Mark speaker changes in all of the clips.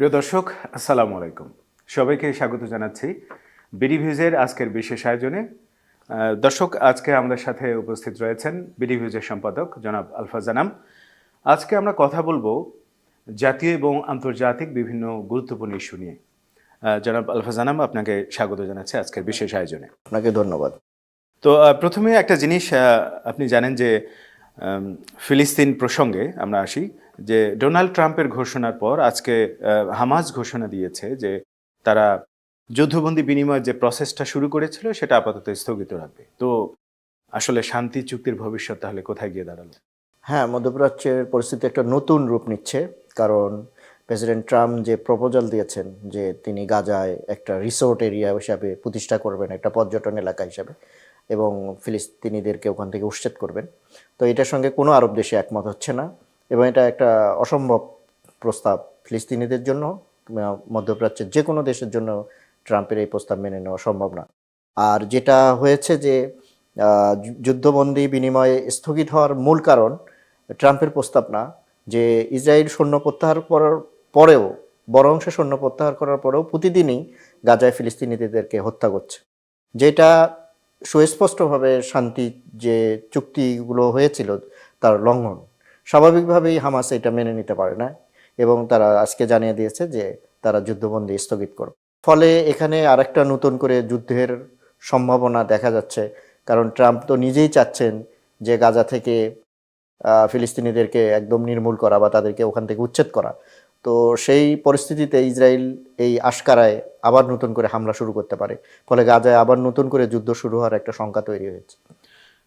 Speaker 1: প্রিয় দর্শক আসসালামু আলাইকুম। সবাইকে স্বাগত জানাচ্ছি বিডি ভিউজের আজকের বিশেষ আয়োজনে। দর্শক আজকে আমাদের সাথে উপস্থিত রয়েছেন বিডি ভিউজের সম্পাদক জনাব আলফা জানাম। আজকে আমরা কথা বলব জাতীয় এবং আন্তর্জাতিক বিভিন্ন গুরুত্বপূর্ণ ইস্যু নিয়ে। জনাব আলফা জানাম আপনাকে স্বাগত জানাচ্ছি আজকের বিশেষ আয়োজনে।
Speaker 2: আপনাকে ধন্যবাদ।
Speaker 1: তো প্রথমে একটা জিনিস আপনি জানেন যে ফিলিস্তিন প্রসঙ্গে আমরা আসি। যে ডোনাল্ড ট্রাম্পের ঘোষণার পর আজকে হামাজ ঘোষণা দিয়েছে যে তারা যুদ্ধবন্দী বিনিময়ের যে প্রসেসটা শুরু করেছিল সেটা আপাতত স্থগিত রাখবে। তো আসলে শান্তি চুক্তির ভবিষ্যৎ তাহলে কোথায় গিয়ে দাঁড়াল?
Speaker 2: হ্যাঁ মধ্যপ্রাচ্যের পরিস্থিতি একটা নতুন রূপ নিচ্ছে। কারণ প্রেসিডেন্ট ট্রাম্প যে প্রপোজাল দিয়েছেন যে তিনি গাজায় একটা রিসোর্ট এরিয়া হিসাবে প্রতিষ্ঠা করবেন, একটা পর্যটন এলাকা হিসাবে, এবং ফিলিস্তিনিদেরকে ওখান থেকে উচ্ছেদ করবেন। তো এটার সঙ্গে কোনো আরব দেশে একমত হচ্ছে না। এবং এটা একটা অসম্ভব প্রস্তাব ফিলিস্তিনিদের জন্য মধ্যপ্রাচ্যের যে কোনো দেশের জন্য ট্রাম্পের এই প্রস্তাব মেনে নেওয়া সম্ভব না। আর যেটা হয়েছে যে যুদ্ধবন্দী বিনিময়ে স্থগিত হওয়ার মূল কারণ ট্রাম্পের প্রস্তাব না, যে ইসরায়েল সৈন্য প্রত্যাহার করার পরেও বড় অংশে সৈন্য প্রত্যাহার করার পরেও প্রতিদিনই গাজায় ফিলিস্তিনিদেরকে হত্যা করছে। যেটা সুস্পষ্টভাবে শান্তি যে চুক্তিগুলো হয়েছিল, তার লঙ্ঘন। স্বাভাবিকভাবেই হামাস এটা মেনে নিতে পারে না এবং তারা আজকে জানিয়ে দিয়েছে যে তারা যুদ্ধবন্দী স্থগিত করবে। ফলে এখানে আরেকটা নতুন করে যুদ্ধের সম্ভাবনা দেখা যাচ্ছে, কারণ ট্রাম্প তো নিজেই চাচ্ছেন যে গাজা থেকে ফিলিস্তিনিদেরকে একদম নির্মূল করা বা তাদেরকে ওখান থেকে উচ্ছেদ করা। তো সেই পরিস্থিতিতে ইসরায়েল এই আশকারায় আবার নতুন করে হামলা শুরু করতে পারে। ফলে গাজায় আবার নতুন করে যুদ্ধ শুরু হওয়ার একটা শঙ্কা তৈরি হয়েছে।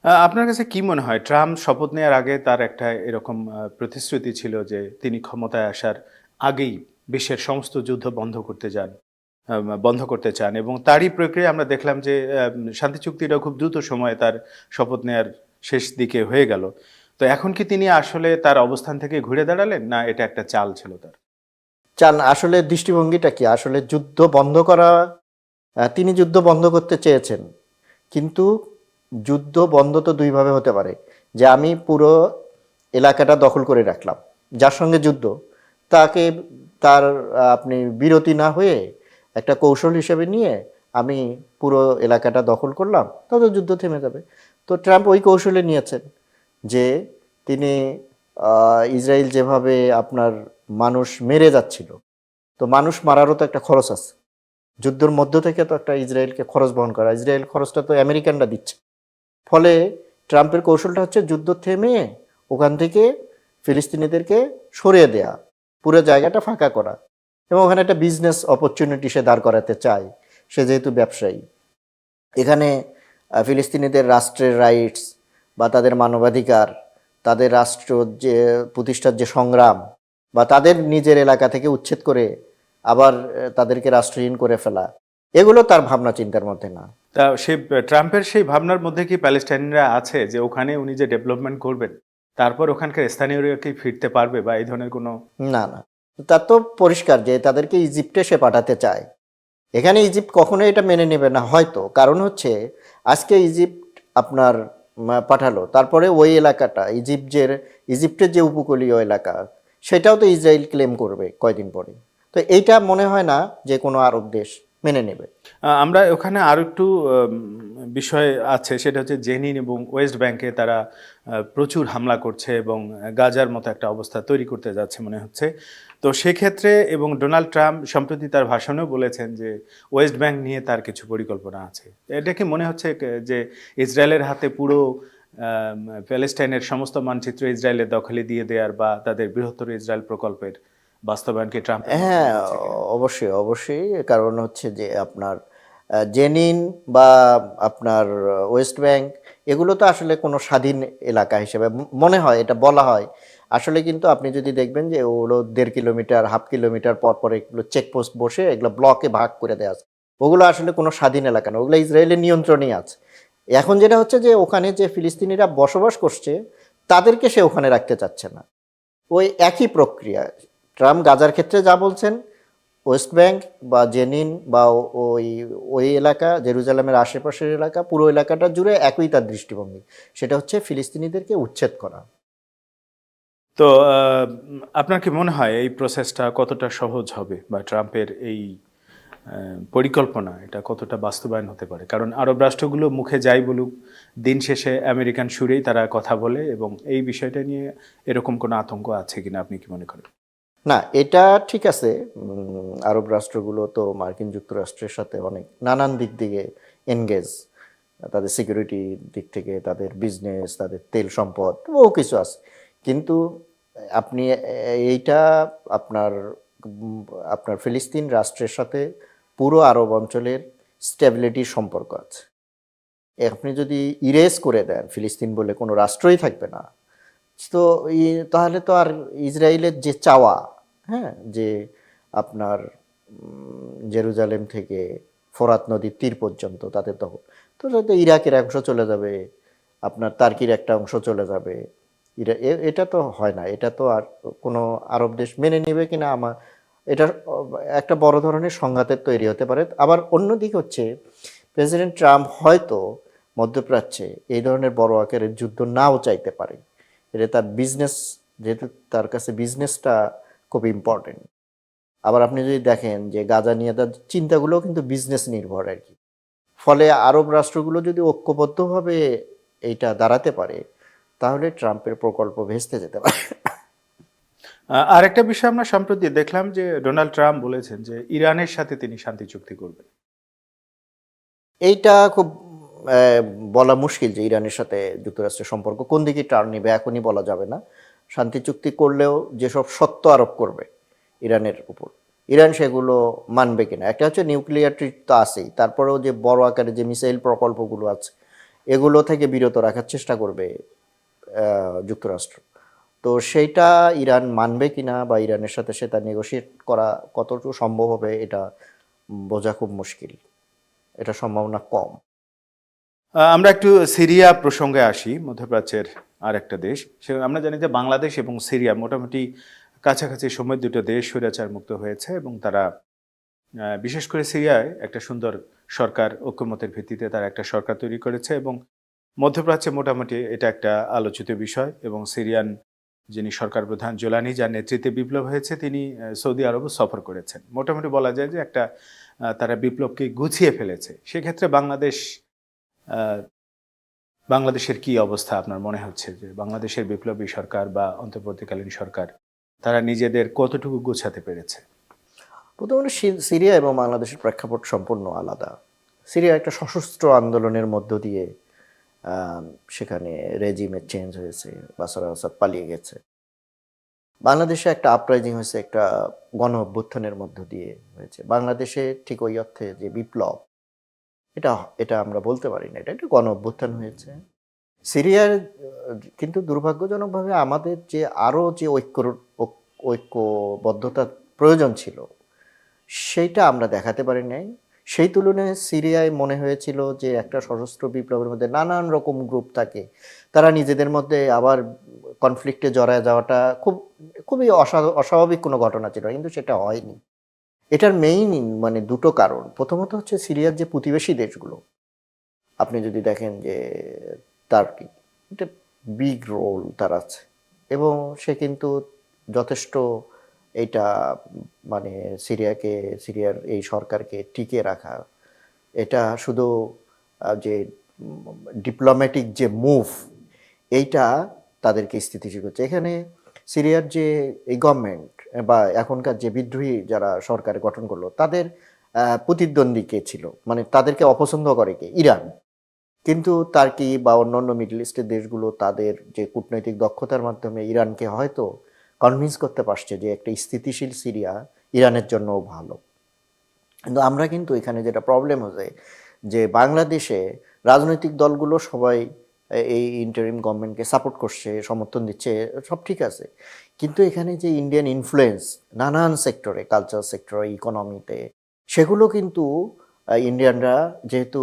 Speaker 1: আপনার কাছে কি মনে হয়? ট্রাম্প শপথ নেওয়ার আগে তার একটা এরকম প্রতিশ্রুতি ছিল যে তিনি ক্ষমতায় আসার আগেই বিশ্বের সমস্ত যুদ্ধ বন্ধ করতে যান বন্ধ করতে চান এবং তারই প্রক্রিয়া আমরা দেখলাম যে শান্তি চুক্তিটা খুব দ্রুত সময়ে তার শপথ নেওয়ার শেষ দিকে হয়ে গেল। তো এখন কি তিনি আসলে তার অবস্থান থেকে ঘুরে দাঁড়ালেন না এটা একটা চাল ছিল তার?
Speaker 2: চান আসলে দৃষ্টিভঙ্গিটা কি? আসলে যুদ্ধ বন্ধ করা তিনি যুদ্ধ বন্ধ করতে চেয়েছেন। কিন্তু যুদ্ধ বন্ধ তো দুইভাবে হতে পারে। যে আমি পুরো এলাকাটা দখল করে রাখলাম, যার সঙ্গে যুদ্ধ। তাকে তার, আপনি বিরতি না হয়ে একটা কৌশল হিসেবে নিয়ে আমি পুরো এলাকাটা দখল করলাম তাহলে যুদ্ধ থেমে যাবে। তো ট্রাম্প ওই কৌশলে নিয়েছেন যে তিনি ইসরায়েল যেভাবে আপনার মানুষ মেরে যাচ্ছিল, তো মানুষ মারারও তো একটা খরচ আছে। যুদ্ধের মধ্য থেকে তো একটা ইসরায়েলকে খরচ বহন করা। ইসরায়েল খরচটা তো আমেরিকানরা দিচ্ছে। ফলে ট্রাম্পের কৌশলটা হচ্ছে যুদ্ধ থেমে ওখান থেকে ফিলিস্তিনিদেরকে সরিয়ে দেয়া, পুরো জায়গাটা ফাঁকা করা এবং ওখানে একটা বিজনেস অপরচুনিটি সে দাঁড় করাতে চায়, সে যেহেতু ব্যবসায়ী। এখানে ফিলিস্তিনিদের রাষ্ট্রের রাইটস বা তাদের মানবাধিকার, তাদের রাষ্ট্র যে, প্রতিষ্ঠার যে সংগ্রাম বা তাদের নিজের এলাকা থেকে উচ্ছেদ করে আবার তাদেরকে রাষ্ট্রহীন করে ফেলা এগুলো তার ভাবনা চিন্তার মধ্যে না।
Speaker 1: তা সে ট্রাম্পের সেই ভাবনার মধ্যে কি প্যালেস্টাইনরা আছে যে ওখানে উনি যে ডেভেলপমেন্ট করবেন তারপর ওখানকার স্থানীয়রা কি ফিরতে পারবে বা এই ধরনের কোনো
Speaker 2: না না। তার তো পরিষ্কার যে তাদেরকে ইজিপ্টে সে পাঠাতে চায়। এখানে ইজিপ্ট কখনোই এটা মেনে নেবে না হয়তো। কারণ হচ্ছে আজকে ইজিপ্ট আপনার পাঠালো। তারপরে ওই এলাকাটা ইজিপ্টের ইজিপ্টের যে উপকূলীয় এলাকা সেটাও তো ইসরায়েল ক্লেম করবে কয়দিন পরে। তো এইটা মনে হয় না যে কোনো আরব দেশ মেনে নেবে।
Speaker 1: আমরা ওখানে আরও একটু বিষয় আছে, সেটা হচ্ছে জেনিন এবং ওয়েস্ট ব্যাংকে তারা প্রচুর হামলা করছে এবং গাজার মতো একটা অবস্থা তৈরি করতে যাচ্ছে মনে হচ্ছে। তো সেক্ষেত্রে এবং ডোনাল্ড ট্রাম্প সম্প্রতি তার ভাষণেও বলেছেন যে, ওয়েস্ট ব্যাংক নিয়ে তার কিছু পরিকল্পনা আছে। এটা কি মনে হচ্ছে যে ইসরায়েলের হাতে পুরো প্যালেস্টাইনের সমস্ত মানচিত্র ইসরায়েলের দখলে দিয়ে দেওয়ার বা তাদের বৃহত্তর ইসরায়েল প্রকল্পের বাস্তবায়নকে ট্রাম্প
Speaker 2: হ্যাঁ অবশ্যই অবশ্যই। কারণ হচ্ছে যে আপনার জেনিন বা আপনার ওয়েস্ট ব্যাংক এগুলো তো আসলে কোনো স্বাধীন এলাকা হিসেবে মনে হয় এটা বলা হয়। আসলে কিন্তু আপনি যদি দেখবেন যে ওগুলো দেড় কিলোমিটার হাফ কিলোমিটার পর পর এগুলো চেকপোস্ট বসে এগুলো ব্লকে ভাগ করে দেওয়া আছে। ওগুলো আসলে কোনো স্বাধীন এলাকা না ওগুলো ইসরায়েলের নিয়ন্ত্রণেই আছে। এখন যেটা হচ্ছে যে ওখানে যে ফিলিস্তিনিরা বসবাস করছে তাদেরকে সে ওখানে রাখতে চাচ্ছে না। ওই একই প্রক্রিয়া ট্রাম্প গাজার ক্ষেত্রে যা বলছেন, ওয়েস্ট ব্যাংক বা জেনিন বা ওই ওই এলাকা, জেরুজালামের আশেপাশের এলাকা, পুরো এলাকাটা জুড়ে একই তার দৃষ্টিভঙ্গি। সেটা হচ্ছে ফিলিস্তিনিদেরকে উচ্ছেদ করা।
Speaker 1: তো আপনার কি মনে হয় এই প্রসেসটা কতটা সহজ হবে বা ট্রাম্পের এই পরিকল্পনা এটা কতটা বাস্তবায়ন হতে পারে? কারণ আরব রাষ্ট্রগুলো মুখে যাই বলুক, দিন শেষে আমেরিকান সুরেই তারা কথা বলে এবং এই বিষয়টা নিয়ে এরকম কোনো আতঙ্ক আছে কিনা আপনি কি মনে করেন?
Speaker 2: না, এটা ঠিক আছে। আরব রাষ্ট্রগুলো তো মার্কিন যুক্তরাষ্ট্রের সাথে অনেক নানান দিক থেকে এনগেজ তাদের সিকিউরিটি দিক থেকে, তাদের বিজনেস তাদের তেল সম্পদ, বহু কিছু আছে। কিন্তু আপনি এইটা আপনার আপনার ফিলিস্তিন রাষ্ট্রের সাথে পুরো আরব অঞ্চলের স্টেবিলিটির সম্পর্ক আছে। আপনি যদি ইরেজ করে দেন, ফিলিস্তিন বলে কোনো রাষ্ট্রই থাকবে না। তো তাহলে তো আর ইসরায়েলের যে চাওয়া হ্যাঁ যে আপনার জেরুজালেম থেকে ফোরাত নদীর তীর পর্যন্ত, তাদের দখল। তো যাতে ইরাকের অংশ চলে যাবে, আপনার তার্কির একটা অংশ চলে যাবে। ইরা এটা তো হয় না, এটা তো আর কোনো আরব দেশ মেনে নেবে কিনা আমার এটা একটা বড় ধরনের সংঘাতের তৈরি হতে পারে। আবার অন্যদিকে হচ্ছে, প্রেসিডেন্ট ট্রাম্প হয়তো মধ্যপ্রাচ্যে এই ধরনের বড় আকারের যুদ্ধ নাও চাইতে পারে। এটা তার বিজনেস যেহেতু তার কাছে বিজনেসটা খুব ইম্পর্টেন্ট আবার আপনি যদি দেখেন যে গাজা নিয়ে তার চিন্তাগুলোও কিন্তু বিজনেস নির্ভর আর কি। ফলে আরব রাষ্ট্রগুলো যদি ঐক্যবদ্ধভাবে এইটা দাঁড়াতে পারে তাহলে ট্রাম্পের প্রকল্প ভেস্তে যেতে পারে।
Speaker 1: আহ, আর একটা বিষয় আমরা সম্প্রতি দেখলাম যে ডোনাল্ড ট্রাম্প বলেছেন যে ইরানের সাথে তিনি শান্তি চুক্তি করবেন।
Speaker 2: এইটা খুব বলা মুশকিল যে ইরানের সাথে যুক্তরাষ্ট্রের সম্পর্ক। কোন দিকে টার্ন নেবে এখনই বলা যাবে না। শান্তি চুক্তি করলেও যেসব সত্য আরোপ করবে ইরানের উপর, ইরান সেগুলো মানবে কিনা? একটা হচ্ছে নিউক্লিয়ার ট্রিট তো আছেই। তারপরেও যে বড় আকারে যে মিসাইল প্রকল্পগুলো আছে, এগুলো থেকে বিরত রাখার চেষ্টা করবে যুক্তরাষ্ট্র। তো সেইটা ইরান মানবে কিনা বা ইরানের সাথে সেটা নেগোশিয়েট করা কতটুকু সম্ভব হবে, এটা বোঝা খুব মুশকিল। এটা সম্ভাবনা কম।
Speaker 1: আমরা একটু সিরিয়া প্রসঙ্গে আসি, মধ্যপ্রাচ্যের আর একটা দেশ। সে আমরা জানি যে বাংলাদেশ এবং সিরিয়া মোটামুটি কাছাকাছি সময় দুটো দেশ স্বৈরাচার মুক্ত হয়েছে এবং তারা বিশেষ করে সিরিয়ায় একটা সুন্দর সরকার ঐক্যমতের ভিত্তিতে তারা একটা সরকার তৈরি করেছে এবং মধ্যপ্রাচ্যে মোটামুটি এটা একটা আলোচিত বিষয় এবং সিরিয়ান যিনি সরকার প্রধান জোলানি, যার নেতৃত্বে বিপ্লব হয়েছে, তিনি সৌদি আরবও সফর করেছেন। মোটামুটি বলা যায় যে একটা তারা বিপ্লবকে গুছিয়ে ফেলেছে। সেক্ষেত্রে বাংলাদেশ বাংলাদেশের কি অবস্থা আপনার মনে হচ্ছে যে বাংলাদেশের বিপ্লবী সরকার বা অন্তর্বর্তীকালীন সরকার, তারা নিজেদের কতটুকু গোছাতে পেরেছে?
Speaker 2: প্রথমত সিরিয়া এবং বাংলাদেশের প্রেক্ষাপট সম্পূর্ণ আলাদা। সিরিয়া একটা সশস্ত্র আন্দোলনের মধ্য দিয়ে সেখানে রেজিমের চেঞ্জ হয়েছে, বাসার আসাদ পালিয়ে গেছে। বাংলাদেশে একটা আপরাইজিং হয়েছে, একটা গণ অভ্যুত্থানের মধ্য দিয়ে হয়েছে। বাংলাদেশে ঠিক ওই অর্থে যে বিপ্লব এটা এটা আমরা বলতে পারি না, এটা একটা গণ অভ্যুত্থান হয়েছে। সিরিয়ার, কিন্তু দুর্ভাগ্যজনকভাবে আমাদের যে আরও যে ঐক্য, ঐক্যবদ্ধতার প্রয়োজন ছিল, সেইটা আমরা দেখাতে পারি নাই। সেই তুলনায় সিরিয়ায় মনে হয়েছিল যে একটা সশস্ত্র বিপ্লবের মধ্যে নানান রকম গ্রুপ থাকে, তারা নিজেদের মধ্যে আবার কনফ্লিক্টে জড়ায় যাওয়াটা খুব, খুবই অসা- অস্বাভাবিক কোনো ঘটনা ছিল কিন্তু সেটা হয়নি। এটার মেইন মানে দুটো কারণ। প্রথমত হচ্ছে সিরিয়ার যে প্রতিবেশী দেশগুলো, আপনি যদি দেখেন যে তার্কি, এটা বিগ রোল তার আছে। এবং সে কিন্তু যথেষ্ট এটা মানে সিরিয়াকে, সিরিয়ার এই সরকারকে টিকে রাখা। এটা শুধু যে ডিপ্লোম্যাটিক যে মুভ এইটা তাদেরকে স্থিতিশীল করছে। এখানে সিরিয়ার যে এই গভর্নমেন্ট বা এখনকার যে বিদ্রোহী যারা সরকার গঠন করল, তাদের প্রতিদ্বন্দ্বী কে ছিল? মানে তাদেরকে অপছন্দ করে কে? ইরান। কিন্তু তার্কি বা অন্যান্য মিডল ইস্টের দেশগুলো তাদের যে কূটনৈতিক দক্ষতার মাধ্যমে ইরানকে হয়তো কনভিন্স করতে পারছে যে একটা স্থিতিশীল সিরিয়া ইরানের জন্যও ভালো। কিন্তু আমরা কিন্তু এখানে যেটা প্রবলেম হচ্ছে যে বাংলাদেশে রাজনৈতিক দলগুলো সবাই এই ইন্টারিম গভর্নমেন্টকে সাপোর্ট করছে, সমর্থন দিচ্ছে, সব ঠিক আছে। কিন্তু এখানে যে ইন্ডিয়ান ইনফ্লুয়েন্স নানান সেক্টরে কালচার সেক্টরে ইকোনমিতে সেগুলো কিন্তু ইন্ডিয়ানরা যেহেতু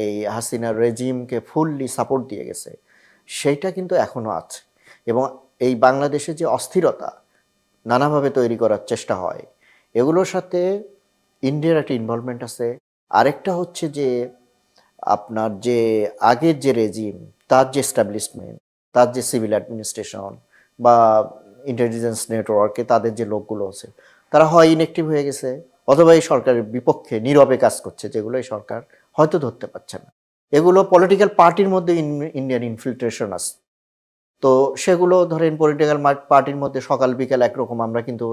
Speaker 2: এই হাসিনার রেজিমকে ফুললি সাপোর্ট দিয়ে গেছে, সেইটা কিন্তু এখনও আছে। এবং এই বাংলাদেশে যে অস্থিরতা, নানাভাবে তৈরি করার চেষ্টা হয়, এগুলোর সাথে ইন্ডিয়ার একটা ইনভলভমেন্ট আছে। আরেকটা হচ্ছে যে আপনার যে আগের যে রেজিম তার যে এস্টাবলিশমেন্ট তার যে সিভিল অ্যাডমিনিস্ট্রেশন বা ইন্টেলিজেন্স নেটওয়ার্কে তাদের যে লোকগুলো আছে, তারা হয় ইনএক্টিভ হয়ে গেছে অথবা এই সরকারের বিপক্ষে নীরবে কাজ করছে, যেগুলো এই সরকার হয়তো ধরতে পারছে না। এগুলো পলিটিক্যাল পার্টির মধ্যে ইন্ডিয়ান ইনফিল্ট্রেশন আছে। তো সেগুলো ধরেন পলিটিক্যাল পার্টির মধ্যে সকাল, বিকাল একরকম আমরা কিন্তু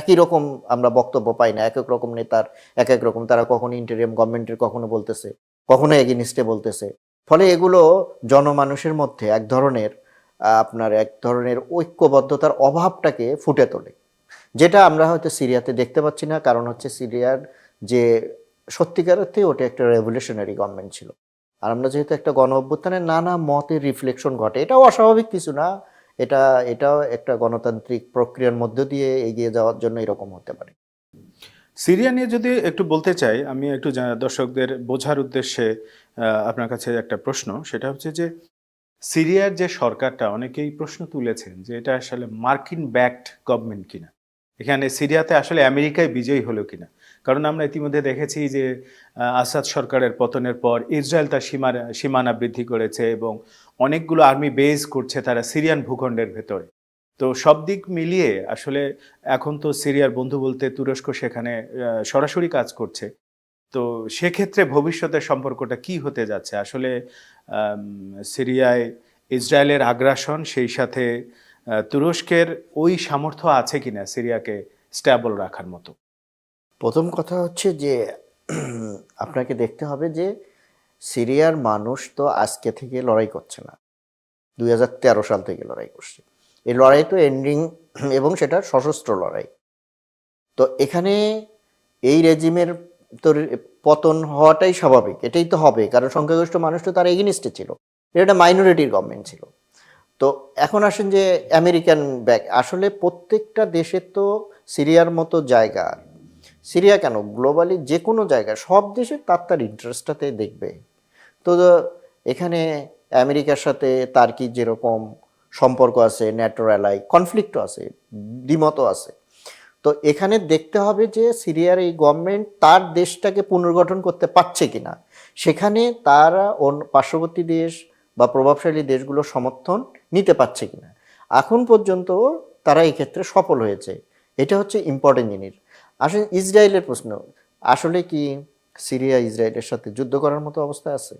Speaker 2: একই রকম আমরা বক্তব্য পাই না। এক এক রকম নেতার এক এক রকম, তারা কখনো ইন্টারিয়াম গভর্নমেন্টের কখনো বলতেছে। কখনো এগেনিস্টে বলতেছে। ফলে এগুলো জনমানুষের মধ্যে এক ধরনের আপনার এক ধরনের ঐক্যবদ্ধতার অভাবটাকে ফুটে তোলে। যেটা আমরা হয়তো সিরিয়াতে দেখতে পাচ্ছি না, কারণ হচ্ছে সিরিয়ার যে সত্যিকার অর্থে ওটা একটা রেভলিউশনারি গভর্নমেন্ট ছিল। আর আমরা যেহেতু একটা গণ অভ্যুত্থানের নানা মতের রিফ্লেকশন ঘটে, এটাও অস্বাভাবিক কিছু না। এটা, এটাও একটা গণতান্ত্রিক প্রক্রিয়ার মধ্য দিয়ে এগিয়ে যাওয়ার জন্য এরকম হতে পারে।
Speaker 1: সিরিয়া নিয়ে যদি একটু বলতে চাই, আমি একটু দর্শকদের বোঝার উদ্দেশ্যে আপনার কাছে একটা প্রশ্ন। সেটা হচ্ছে যে, সিরিয়ার যে সরকারটা, অনেকেই প্রশ্ন তুলেছেন যে, এটা আসলে মার্কিন ব্যাকড গভর্নমেন্ট কিনা? এখানে সিরিয়াতে আসলে আমেরিকায় বিজয়ী হলো কিনা? কারণ আমরা ইতিমধ্যে দেখেছি যে আসাদ সরকারের পতনের পর ইসরায়েল তার সীমানা সীমানা বৃদ্ধি করেছে এবং অনেকগুলো আর্মি বেজ করছে তারা সিরিয়ান ভূখণ্ডের ভেতরে। তো সব দিক মিলিয়ে আসলে এখন তো সিরিয়ার বন্ধু বলতে তুরস্ক সেখানে সরাসরি কাজ করছে। তো সেক্ষেত্রে ভবিষ্যতের সম্পর্কটা কি হতে যাচ্ছে? আসলে সিরিয়ায় ইসরায়েলের আগ্রাসন, সেই সাথে তুরস্কের ওই সামর্থ্য আছে কিনা সিরিয়াকে স্ট্যাবল রাখার মতো?
Speaker 2: প্রথম কথা হচ্ছে যে, আপনাকে দেখতে হবে যে, সিরিয়ার মানুষ তো আজকে থেকে লড়াই করছে না। দু হাজার তেরো সাল থেকে লড়াই করছে। এই লড়াই তো এন্ডিং এবং সেটা সশস্ত্র লড়াই। তো এখানে এই রেজিমের তো পতন হওয়াটাই স্বাভাবিক, এটাই তো হবে, কারণ সংখ্যাগরিষ্ঠ মানুষ তো তার এগেনিস্টে ছিল। এটা একটা মাইনরিটির গভর্নমেন্ট ছিল। তো এখন আসেন যে আমেরিকান ব্যাক আসলে প্রত্যেকটা দেশের তো সিরিয়ার মতো জায়গা। সিরিয়া কেন? গ্লোবালি যে কোনো জায়গায় সব দেশে তার তার ইন্টারেস্টটাতে দেখবে। তো এখানে আমেরিকার সাথে তার কি যেরকম সম্পর্ক আছে ন্যাটোর অ্যালাই কনফ্লিক্টও আছে, দ্বিমতও আছে। তো এখানে দেখতে হবে যে সিরিয়ার এই গভর্নমেন্ট তার দেশটাকে পুনর্গঠন করতে পারছে কিনা। সেখানে তারা পার্শ্ববর্তী দেশ বা প্রভাবশালী দেশগুলোর সমর্থন নিতে পারছে কিনা। এখন পর্যন্ত তারা এই ক্ষেত্রে সফল হয়েছে। এটা হচ্ছে ইম্পর্টেন্ট জিনিস। আসলে ইসরায়েলের প্রশ্ন, আসলে কি সিরিয়া ইসরায়েলের সাথে যুদ্ধ করার মতো অবস্থা আছে?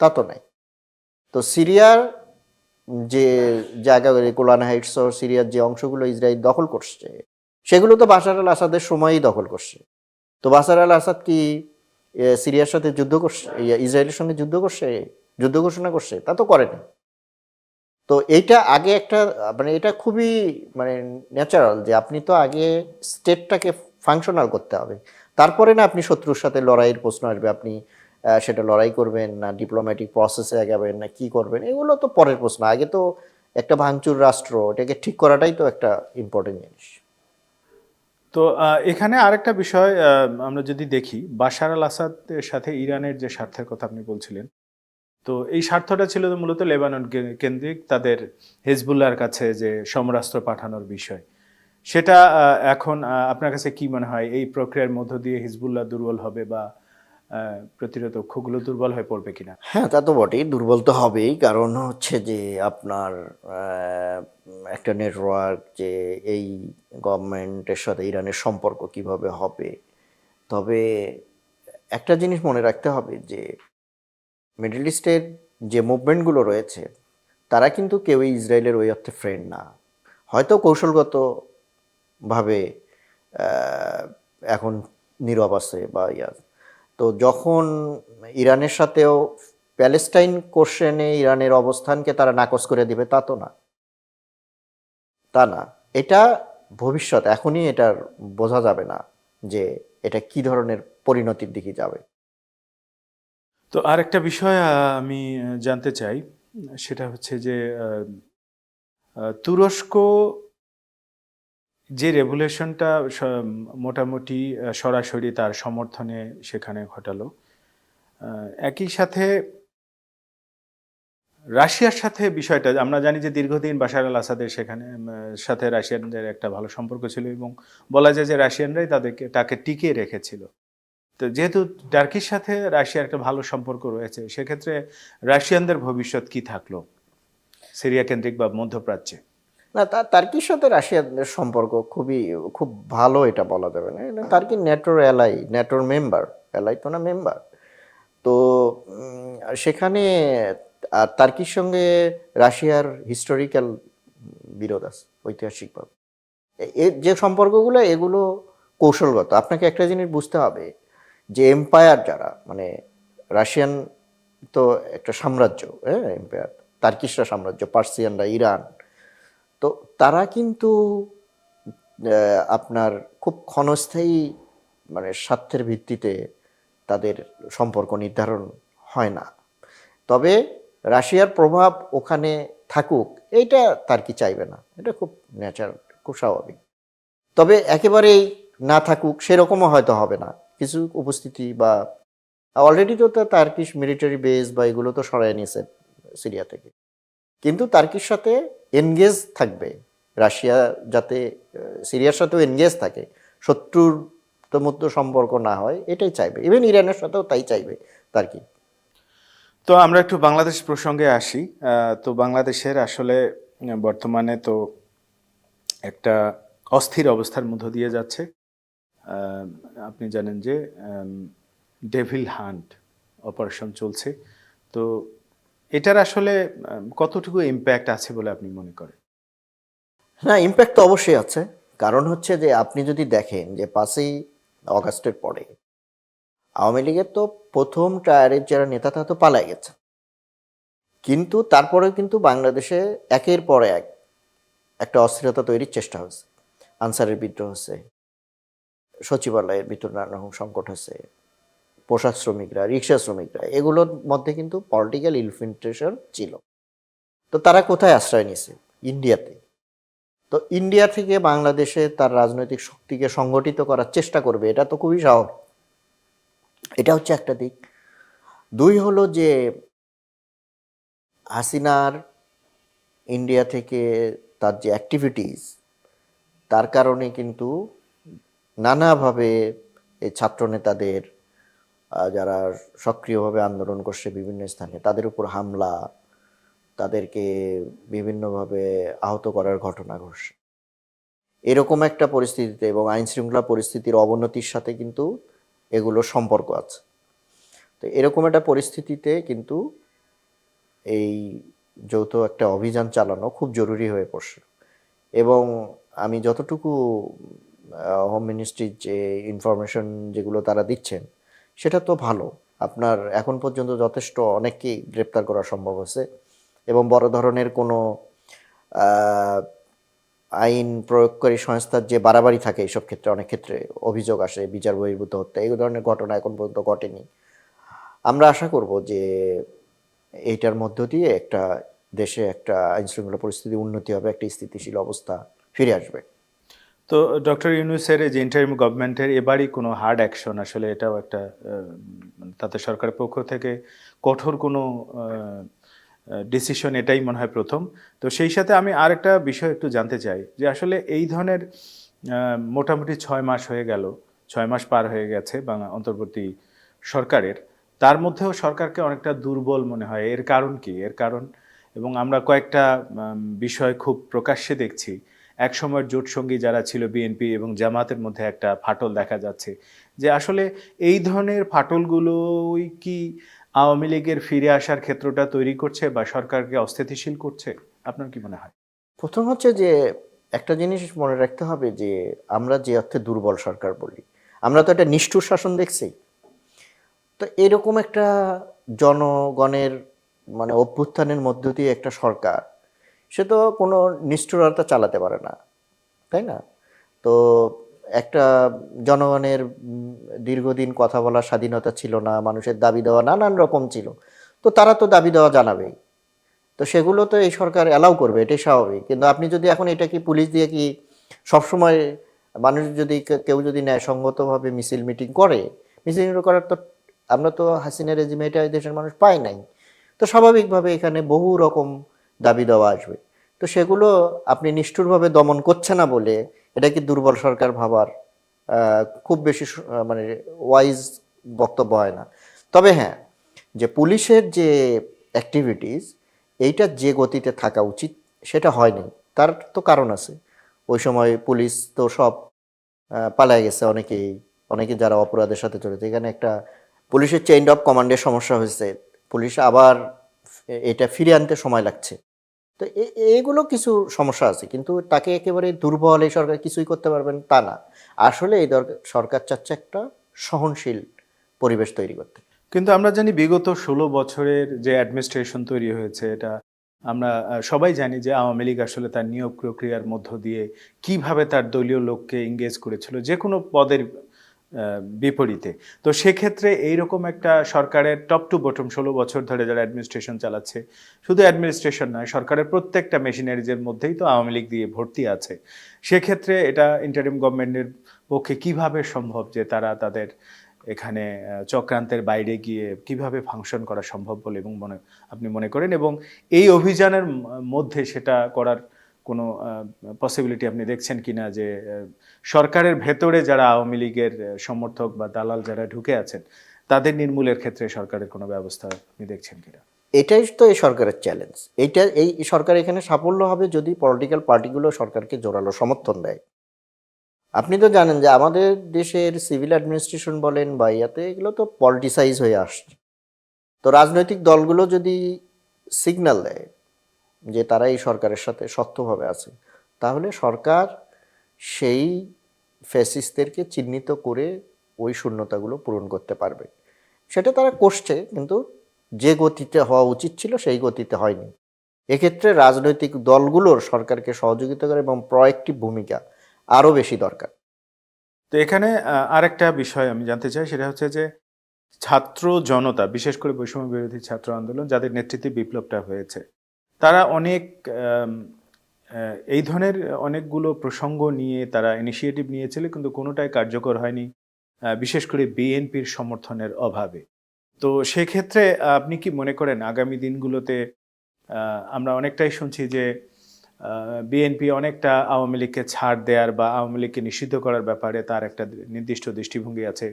Speaker 2: তা তো নাই। তো সিরিয়ার যে জায়গা কোলান হাইটস সিরিয়ার যে অংশগুলো ইসরায়েল দখল করছে, সেগুলো তো বাশার আল আসাদের সময়ই দখল করছে। তো বাশার আল আসাদ কি সিরিয়ার সাথে যুদ্ধ করছে ইসরায়েলের সঙ্গে যুদ্ধ করছে, যুদ্ধ ঘোষণা করছে? তা তো করেনি তো এইটা আগে একটা মানে এটা খুবই মানে ন্যাচারাল যে আপনি তো আগে স্টেটটাকে ফাংশনাল করতে হবে। তারপরে না আপনি শত্রুর সাথে লড়াইয়ের প্রশ্ন আসবে, আপনি সেটা লড়াই করবেন না ডিপ্লোম্যাটিক প্রসেসে আগাবেন না, কি করবেন, এগুলো তো পরের প্রশ্ন। আগে তো একটা ভাঙচুর রাষ্ট্র, এটাকে ঠিক করাটাই তো একটা ইম্পর্টেন্ট জিনিস।
Speaker 1: তো এখানে আরেকটা বিষয় আমরা যদি দেখি, বাশার আল আসাদের সাথে ইরানের যে স্বার্থের কথা আপনি বলছিলেন, তো এই স্বার্থটা ছিল মূলত লেবানন কেন্দ্রিক তাদের হেজবুল্লাহর কাছে যে সমরাস্ত্র পাঠানোর বিষয়। সেটা এখন আপনার কাছে কি মনে হয়? এই প্রক্রিয়ার মধ্য দিয়ে হিজবুল্লাহ দুর্বল হবে বা আহ, প্রতিরোধকগুলো দুর্বল হয়ে পড়বে কিনা?
Speaker 2: হ্যাঁ তা তো বটেই দুর্বল তো হবেই। কারণ হচ্ছে যে আপনার একটা নেটওয়ার্ক যে এই গভর্নমেন্টের সাথে ইরানের সম্পর্ক কীভাবে হবে? তবে একটা জিনিস মনে রাখতে হবে যে মিডল ইস্টের যে মুভমেন্টগুলো রয়েছে তারা কিন্তু কেউই ইসরায়েলের ওই অর্থে ফ্রেন্ড না। হয়তো কৌশলগতভাবে এখন নীরব আছে বা ইয়া তো যখন ইরানের সাথেও প্যালেস্টাইন কোশ্চেনে ইরানের অবস্থানকে তারা নাকচ করে দিবে, তা তো না। তা না। এটা ভবিষ্যৎ, এখনই এটার বোঝা যাবে না যে এটা কি ধরনের পরিণতির দিকে যাবে।
Speaker 1: তো আর একটা বিষয় আমি জানতে চাই। সেটা হচ্ছে যে তুরস্ক যে রেভুলেশনটা মোটামুটি সরাসরি তার সমর্থনে সেখানে ঘটালো। একই সাথে রাশিয়ার সাথে বিষয়টা, আমরা জানি যে দীর্ঘদিন বাশার আল আসাদের সেখানে সাথে রাশিয়ানদের একটা ভালো সম্পর্ক ছিল এবং বলা যায় যে রাশিয়ানরাই তাদেরকে, তাকে টিকিয়ে রেখেছিল। তো যেহেতু টার্কির সাথে রাশিয়ার একটা ভালো সম্পর্ক রয়েছে, সেক্ষেত্রে রাশিয়ানদের ভবিষ্যৎ কি থাকল? সিরিয়া কেন্দ্রিক বা মধ্যপ্রাচ্যে?
Speaker 2: না তার্কির সাথে রাশিয়ার সম্পর্ক খুবই, খুব ভালো এটা বলা যাবে না। তার্কি ন্যাটোর এলাই ন্যাটোর মেম্বার এলাই তো না মেম্বার তো সেখানে, আর তার্কির সঙ্গে রাশিয়ার হিস্টোরিক্যাল বিরোধ আছে, ঐতিহাসিকভাবে। যে সম্পর্কগুলো, এগুলো কৌশলগত। আপনাকে একটা জিনিস বুঝতে হবে, যে এম্পায়ার যারা মানে রাশিয়ান তো একটা সাম্রাজ্য হ্যাঁ এম্পায়ার তার্কিশরা সাম্রাজ্য, পার্সিয়ানরা, ইরান তো তারা কিন্তু আপনার খুব ক্ষণস্থায়ী মানে স্বার্থের ভিত্তিতে তাদের সম্পর্ক নির্ধারণ হয় না। তবে রাশিয়ার প্রভাব ওখানে থাকুক, এইটা তার কি চাইবে না? এটা খুব ন্যাচারাল খুব স্বাভাবিক। তবে একেবারেই না থাকুক, সেরকমও হয়তো হবে না। কিছু উপস্থিতি বা অলরেডি তো তার্কিশ মিলিটারি বেস বা এগুলো তো সরাই নিয়েছে সিরিয়া থেকে। কিন্তু তার্কির সাথে এনগেজ থাকবে। রাশিয়া যাতে সিরিয়ার সাথেও এনগেজ থাকে। শত্রুর তো মধ্যে সম্পর্ক না হয়, এটাই চাইবে। ইভেন ইরানের সাথেও তাই চাইবে তার্কি।
Speaker 1: তো আমরা একটু বাংলাদেশ প্রসঙ্গে আসি। তো বাংলাদেশের আসলে বর্তমানে তো একটা অস্থির অবস্থার মধ্য দিয়ে যাচ্ছে। আপনি জানেন যে ডেভিল হান্ট অপারেশন চলছে। তো এটার আসলে কতটুকু ইম্প্যাক্ট আছে বলে আপনি মনে করেন?
Speaker 2: না ইম্প্যাক্ট তো অবশ্যই আছে। কারণ হচ্ছে যে, আপনি যদি দেখেন যে, পাঁচই অগাস্টের পরে আওয়ামী লীগের তো প্রথম টায়ারের যারা নেতা, তারা তো পালাই গেছে। কিন্তু তারপরে কিন্তু বাংলাদেশে একের পর এক একটা অস্থিরতা তৈরির চেষ্টা হচ্ছে আনসারের বিদ্রোহ হচ্ছে সচিবালয়ের ভিতর নানা রকম সংকট হচ্ছে পোশাক শ্রমিকরা রিক্সা শ্রমিকরা, এগুলোর মধ্যে কিন্তু পলিটিক্যাল ইনফিল্ট্রেশন ছিল। তো তারা কোথায় আশ্রয় নিয়েছে? ইন্ডিয়াতে। তো ইন্ডিয়া থেকে বাংলাদেশে তার রাজনৈতিক শক্তিকে সংগঠিত করার চেষ্টা করবে, এটা তো খুবই স্বাভাবিক। এটা হচ্ছে একটা দিক। দুই হলো যে, হাসিনার ইন্ডিয়া থেকে তার যে অ্যাক্টিভিটিস তার কারণে কিন্তু নানাভাবে এই ছাত্র নেতাদের যারা সক্রিয়ভাবে আন্দোলন করছে বিভিন্ন স্থানে, তাদের উপর হামলা, তাদেরকে বিভিন্নভাবে আহত করার ঘটনা ঘটছে। এরকম একটা পরিস্থিতিতে এবং আইন শৃঙ্খলা পরিস্থিতির অবনতির সাথে কিন্তু এগুলো সম্পর্ক আছে। তো এরকম একটা পরিস্থিতিতে কিন্তু এই যৌথ একটা অভিযান চালানো খুব জরুরি হয়ে পড়ছে। এবং আমি যতটুকু হোম মিনিস্ট্রির যে ইনফরমেশন যেগুলো তারা দিচ্ছেন সেটা তো ভালো। আপনার এখন পর্যন্ত যথেষ্ট অনেককেই গ্রেপ্তার করা সম্ভব হয়েছে এবং বড় ধরনের কোনো আইন প্রয়োগকারী সংস্থার যে বাড়াবাড়ি থাকে এইসব ক্ষেত্রে অনেক ক্ষেত্রে অভিযোগ আসে, বিচার বহির্ভূত হত্যা, এই ধরনের ঘটনা এখন পর্যন্ত ঘটেনি। আমরা আশা করব যে এইটার মধ্য দিয়ে একটা দেশে একটা আইন শৃঙ্খলা পরিস্থিতি উন্নতি হবে, একটা স্থিতিশীল অবস্থা ফিরে আসবে।
Speaker 1: তো ডক্টর ইউনুসের যে ইন্টারিম গভর্নমেন্টের এবারই কোনো হার্ড অ্যাকশন আসলে এটাও একটা তাতে সরকারের পক্ষ থেকে কঠোর কোনো ডিসিশন এটাই মনে হয় প্রথম। তো সেই সাথে আমি আরেকটা বিষয় একটু জানতে চাই, যে আসলে এই ধরনের মোটামুটি ছয় মাস হয়ে গেল, ছয় মাস পার হয়ে গেছে বাংলা অন্তর্বর্তী সরকারের। তার মধ্যেও সরকারকে অনেকটা দুর্বল মনে হয়। এর কারণ কি? এর কারণ, এবং আমরা কয়েকটা বিষয় খুব প্রকাশ্যে দেখছি। এক সময়ের জোট সঙ্গী যারা ছিল বিএনপি এবং জামাতের মধ্যে একটা ফাটল দেখা যাচ্ছে। যে আসলে এই ধরনের ফাটলগুলোই কি আওয়ামী লীগের ফিরে আসার ক্ষেত্রটা তৈরি করছে বা সরকারকে অস্থিতিশীল করছে? আপনার কি মনে হয়?
Speaker 2: প্রথম হচ্ছে যে একটা জিনিস মনে রাখতে হবে যে আমরা যে অর্থে দুর্বল সরকার বলি, আমরা তো একটা নিষ্ঠুর শাসন দেখছি। তো এরকম একটা জনগণের মানে অভ্যুত্থানের মধ্য দিয়ে একটা সরকার সে তো কোনো নিষ্ঠুরতা চালাতে পারে না, তাই না? তো একটা জনগণের দীর্ঘদিন কথা বলার স্বাধীনতা ছিল না, মানুষের দাবি দেওয়া নানান রকম ছিল, তো তারা তো দাবি দেওয়া জানাবেই। তো সেগুলো তো এই সরকার অ্যালাউ করবে, এটাই স্বাভাবিক। কিন্তু আপনি যদি এখন এটা কি পুলিশ দিয়ে কি সবসময় মানুষ যদি কেউ যদি ন্যায়সঙ্গতভাবে মিছিল মিটিং করে, মিছিল করার তো আমরা তো হাসিনা রেজিমে এটা দেশের মানুষ পাই নাই। তো স্বাভাবিকভাবে এখানে বহু রকম দাবি দেওয়া আসবে। তো সেগুলো আপনি নিষ্ঠুরভাবে দমন করছে না বলে এটা কি দুর্বল সরকার ভাবার খুব বেশি মানে ওয়াইজ বক্তব্য হয় না। তবে হ্যাঁ যে পুলিশের যে অ্যাক্টিভিটিস এইটা যে গতিতে থাকা উচিত সেটা হয়নি। তার তো কারণ আছে। ওই সময় পুলিশ তো সব পালায় গেছে অনেকেই। অনেকে যারা অপরাধের সাথে জড়িত। এখানে একটা পুলিশের চেইন অফ কমান্ডের সমস্যা হয়েছে। পুলিশ আবার এটা ফিরে আনতে সময় লাগছে। তো এগুলো কিছু সমস্যা আছে, কিন্তু তাকে একেবারে দুর্বল এই সরকার কিছুই করতে পারবেন তা না। আসলে এই দরকার, সরকার চাচ্ছে একটা সহনশীল পরিবেশ তৈরি করতে।
Speaker 1: কিন্তু আমরা জানি বিগত ষোলো বছরের যে অ্যাডমিনিস্ট্রেশন তৈরি হয়েছে, এটা আমরা সবাই জানি যে আওয়ামী লীগ আসলে তার নিয়োগ প্রক্রিয়ার মধ্য দিয়ে কীভাবে তার দলীয় লোককে এঙ্গেজ করেছিল। যে কোনো পদের বিপরীতে। তো সেক্ষেত্রে এইরকম একটা সরকারের টপ টু বটম ষোলো বছর ধরে যারা অ্যাডমিনিস্ট্রেশন চালাচ্ছে, শুধু অ্যাডমিনিস্ট্রেশন নয়, সরকারের প্রত্যেকটা মেশিনারিজের মধ্যেই তো আওয়ামী লীগ দিয়ে ভর্তি আছে। সেক্ষেত্রে এটা ইন্টারিম গভর্নমেন্টের পক্ষে কীভাবে সম্ভব যে তারা তাদের এখানে চক্রান্তের বাইরে গিয়ে কীভাবে ফাংশন করা সম্ভব বলে এবং মনে, আপনি মনে করেন? এবং এই অভিযানের মধ্যে সেটা করার কোনো পসিবিলিটি আপনি দেখছেন কিনা যে সরকারের ভেতরে যারা আওয়ামী লীগের সমর্থক বা দালাল যারা ঢুকে আছেন, তাদের নির্মূলের ক্ষেত্রে সরকারের কোনো ব্যবস্থা আপনি দেখছেন কিনা?
Speaker 2: এটাই তো এই সরকারের চ্যালেঞ্জ এইটা, এই সরকার এখানে সাফল্য হবে যদি পলিটিক্যাল পার্টিগুলো সরকারকে জোরালো সমর্থন দেয়। আপনি তো জানেন যে আমাদের দেশের সিভিল অ্যাডমিনিস্ট্রেশন বলেন বা ইয়াতে এগুলো তো পলিটিসাইজ হয়ে আসছে। তো রাজনৈতিক দলগুলো যদি সিগন্যাল দেয় যে তারা এই সরকারের সাথে শক্তভাবে আছে, তাহলে সরকার সেই ফ্যাসিস্টদেরকে চিহ্নিত করে ওই শূন্যতাগুলো পূরণ করতে পারবে। সেটা তারা করছে, কিন্তু যে গতিতে হওয়া উচিত ছিল সেই গতিতে হয়নি। এক্ষেত্রে রাজনৈতিক দলগুলোর সরকারকে সহযোগিতা করে এবং প্রয়েক্টিভ ভূমিকা আরও বেশি দরকার।
Speaker 1: তো এখানে আরেকটা বিষয় আমি জানতে চাই, সেটা হচ্ছে যে ছাত্র জনতা, বিশেষ করে বৈষম্য বিরোধী ছাত্র আন্দোলন, যাদের নেতৃত্বে বিপ্লবটা হয়েছে তারা অনেক এই ধরনের অনেকগুলো প্রসঙ্গ নিয়ে তারা ইনিশিয়েটিভ নিয়েছিল, কিন্তু কোনোটাই কার্যকর হয়নি বিশেষ করে বিএনপির সমর্থনের অভাবে। তো সেক্ষেত্রে আপনি কি মনে করেন, আগামী দিনগুলোতে আমরা অনেকটাই শুনছি যে বিএনপি অনেকটা আওয়ামী লীগকে ছাড় দেওয়ার বা আওয়ামী লীগকে নিষিদ্ধ করার ব্যাপারে তার একটা নির্দিষ্ট দৃষ্টিভঙ্গি আছে।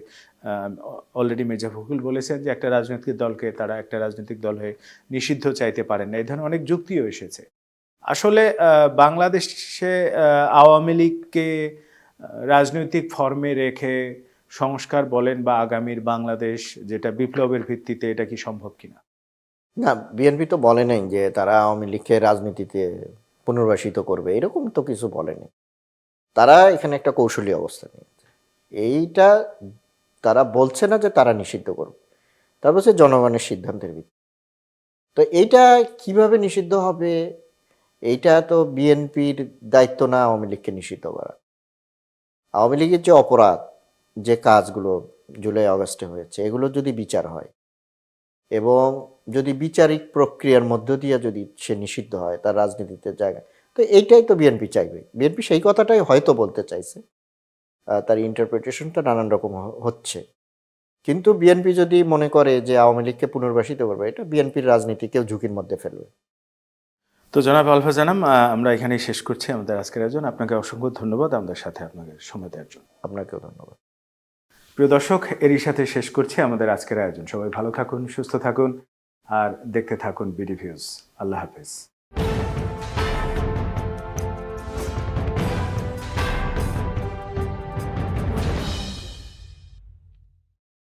Speaker 1: অলরেডি মির্জা ফখরুল বলেছেন যে একটা রাজনৈতিক দলকে তারা একটা রাজনৈতিক দল হয়ে নিষিদ্ধ চাইতে পারেন না। এই ধরনের অনেক যুক্তিও এসেছে। আসলে বাংলাদেশে আওয়ামী লীগকে রাজনৈতিক ফর্মে রেখে সংস্কার বলেন বা আগামীর বাংলাদেশ যেটা বিপ্লবের ভিত্তিতে এটা কি সম্ভব কিনা?
Speaker 2: না বিএনপি তো বলে নাই যে তারা আওয়ামী লীগকে রাজনীতিতে পুনর্বাসিত করবে, এরকম তো কিছু বলেনি। তারা এখানে একটা কৌশলী অবস্থা নিয়েছে। এইটা তারা বলছে না যে তারা নিষিদ্ধ করবে। তারপর হচ্ছে জনগণের সিদ্ধান্তের ভিত্তি তো এইটা কীভাবে নিষিদ্ধ হবে? এইটা তো বিএনপির দায়িত্ব না আওয়ামী লীগকে নিষিদ্ধ করা। আওয়ামী লীগের যে অপরাধ, যে কাজগুলো জুলাই আগস্টে হয়েছে এগুলো যদি বিচার হয়, এবং যদি বিচারিক প্রক্রিয়ার মধ্য দিয়ে যদি সে নিষিদ্ধ হয় তার রাজনীতিতে জায়গা। তো এইটাই তো বিএনপি চাইবে। বিএনপি সেই কথাটাই হয়তো বলতে চাইছে। তার ইন্টারপ্রিটেশনটা নানান রকম হচ্ছে। কিন্তু বিএনপি যদি মনে করে যে আওয়ামী লীগকে পুনর্বাসিত করবে এটা বিএনপির রাজনীতিকেও ঝুঁকির মধ্যে ফেলবে।
Speaker 1: তো জনাব আলফা জানাম আমরা এখানেই শেষ করছি আমাদের আজকের আয়োজন। আপনাকে অসংখ্য ধন্যবাদ আমাদের সাথে আপনাকে সময় দেওয়ার জন্য।
Speaker 2: আপনাকেও ধন্যবাদ।
Speaker 1: প্রিয় দর্শক এরই সাথে শেষ করছি আমাদের আজকের আয়োজন। সবাই ভালো থাকুন সুস্থ থাকুন। আর দেখতে থাকুন বিডি ভিউজ আল্লাহ হাফেজ।